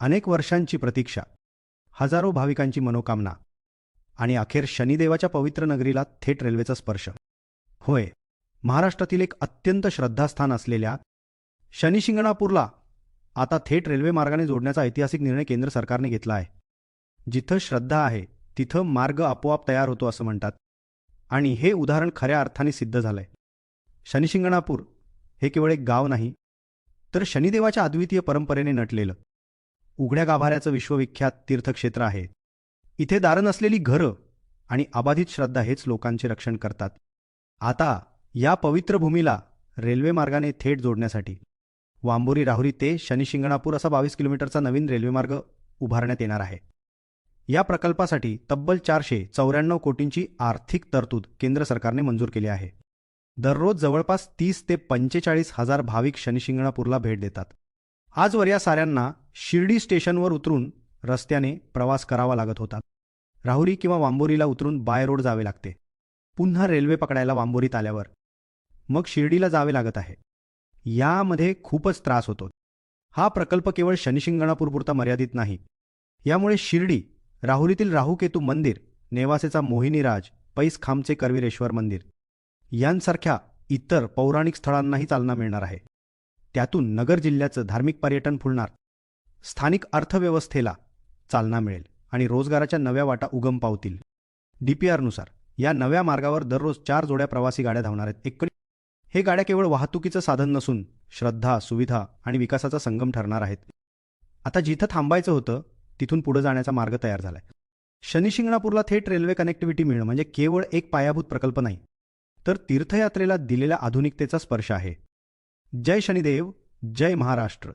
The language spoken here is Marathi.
अनेक वर्षांची प्रतीक्षा हजारो भाविकांची मनोकामना आणि अखेर शनिदेवाच्या पवित्र नगरीला थेट रेल्वेचा स्पर्श. होय महाराष्ट्रातील एक अत्यंत श्रद्धास्थान असलेल्या शनिशिंगणापूरला आता थेट रेल्वे मार्गाने जोडण्याचा ऐतिहासिक निर्णय केंद्र सरकारने घेतला आहे. जिथं श्रद्धा आहे तिथं मार्ग आपोआप तयार होतो असं म्हणतात आणि हे उदाहरण खऱ्या अर्थाने सिद्ध झालंय. शनिशिंगणापूर हे केवळ एक गाव नाही तर शनिदेवाच्या अद्वितीय परंपरेने नटलेलं उघड्या गाभाऱ्याचं विश्वविख्यात तीर्थक्षेत्र आहे. इथे दारं नसलेली घरं आणि अबाधित श्रद्धा हेच लोकांचे रक्षण करतात. आता या पवित्र भूमीला रेल्वे मार्गाने थेट जोडण्यासाठी. वांबोरी राहुरी ते शनिशिंगणापूर असा बावीस किलोमीटरचा नवीन रेल्वेमार्ग उभारण्यात येणार आहे. या प्रकल्पासाठी तब्बल चारशे चौऱ्याण्णव कोटींची आर्थिक तरतूद केंद्र सरकारने मंजूर केली आहे. दररोज जवळपास तीस ते पंचेचाळीस हजार भाविक शनिशिंगणापूरला भेट देतात. आजवर या साऱ्यांना शिर्डी स्टेशनवर उतरून रस्त्याने प्रवास करावा लागत होता. राहुरी किंवा वांबोरीला उतरून बाय रोड जावे लागते. पुन्हा रेल्वे पकडायला वांबोरीत आल्यावर. मग शिर्डीला जावे लागत आहे. यामध्ये खूपच त्रास होतो. हा प्रकल्प केवळ शनिशिंगणापूरपुरता मर्यादित नाही. यामुळे शिर्डी राहुरीतील राहुकेतू मंदिर नेवासेचा मोहिनीराज पैस खांबचे करवीरेश्वर मंदिर यांसारख्या इतर पौराणिक स्थळांनाही चालना मिळणार आहे. त्यातून नगर जिल्ह्याचं धार्मिक पर्यटन फुलणार. स्थानिक अर्थव्यवस्थेला चालना मिळेल आणि रोजगाराच्या नव्या वाटा उगम पावतील. डीपीआरनुसार या नव्या मार्गावर दररोज चार जोड्या प्रवासी गाड्या धावणार आहेत. एकरी हे गाड्या केवळ वाहतुकीचं साधन नसून श्रद्धा सुविधा आणि विकासाचा संगम ठरणार आहेत. आता जिथं थांबायचं होतं तिथून पुढे जाण्याचा मार्ग तयार झालाय. शनिशिंगणापूरला थेट रेल्वे कनेक्टिव्हिटी मिळणं म्हणजे केवळ एक पायाभूत प्रकल्प नाही तर तीर्थयात्रेला दिलेल्या आधुनिकतेचा स्पर्श आहे. जय शनिदेव जय महाराष्ट्र.